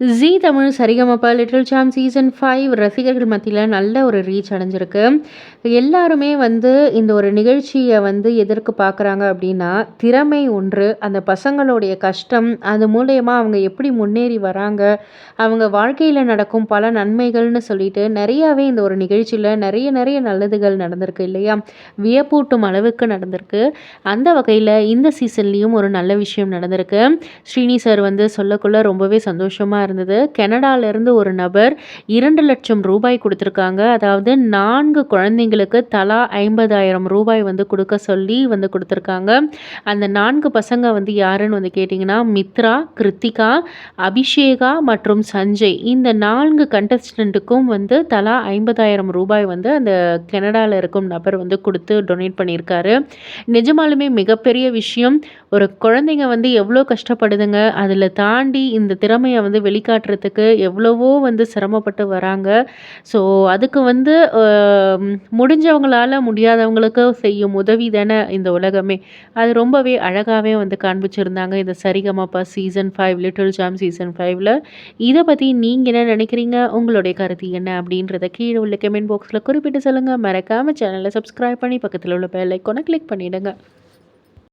Zee Tamil Sarigamapa little champs season five ரசிகர்கள் மத்தியில் நல்ல ஒரு ரீச் அடைஞ்சிருக்கு. எல்லாருமே வந்து இந்த ஒரு நிகழ்ச்சியை வந்து எதற்கு பார்க்குறாங்க அப்படின்னா திறமை ஒன்று அந்த பசங்களுடைய கஷ்டம் அது மூலயமா அவங்க எப்படி முன்னேறி வராங்க அவங்க வாழ்க்கையில் நடக்கும் பல நன்மைகள்னு சொல்லிட்டு நிறையாவே இந்த ஒரு நிகழ்ச்சியில் நிறைய நிறைய நல்லதுகள் நடந்திருக்கு இல்லையா? வியப்பூட்டும் அளவுக்கு நடந்திருக்கு. அந்த வகையில் இந்த சீசன்லேயும் ஒரு நல்ல விஷயம் நடந்திருக்கு. ஸ்ரீனி சார் வந்து சொல்லக்குள்ள ரொம்பவே சந்தோஷமாக இருந்தது. கனடாலேருந்து ஒரு நபர் இரண்டு லட்சம் ரூபாய் கொடுத்துருக்காங்க. அதாவது நான்கு குழந்தைங்களுக்கு தலா ஐம்பதாயிரம் ரூபாய் வந்து கொடுக்க சொல்லி வந்து கொடுத்துருக்காங்க. அந்த நான்கு பசங்க வந்து யாருன்னு வந்து கேட்டிங்கன்னா மித்ரா கிருத்திகா அபிஷேகா மற்றும் சஞ்சய். இந்த நான்கு கண்டஸ்டண்ட்டுக்கும் வந்து தலா ஐம்பதாயிரம் ரூபாய் வந்து அந்த கனடாவில் இருக்கும் நபர் வந்து கொடுத்து டொனேட் பண்ணியிருக்காரு. நிஜமாலுமே மிகப்பெரிய விஷயம். ஒரு குழந்தைங்க வந்து எவ்வளோ கஷ்டப்படுதுங்க. அதில் தாண்டி இந்த திறமையை வந்து வெளிக்காட்டுறதுக்கு எவ்வளவோ வந்து சிரமப்பட்டு வராங்க. ஸோ அதுக்கு வந்து முடிஞ்சவங்களால் முடியாதவங்களுக்கு செய்யும் உதவி தானே இந்த உலகமே. அது ரொம்பவே அழகாகவே வந்து காண்பிச்சிருந்தாங்க இந்த Saregamapa season five little champs season ஃபைவ்ல இதை பற்றி நீங்கள் என்ன நினைக்கிறீங்க? உங்களுடைய கருத்து என்ன? அப்படின்றத கீழே உள்ள கமெண்ட் பாக்ஸில் குறிப்பிட்டு சொல்லுங்கள் மறக்காமல் சேனலை சப்ஸ்கிரைப் பண்ணி பக்கத்தில் உள்ள பெல் ஐக்கோனை கிளிக் பண்ணிவிடுங்க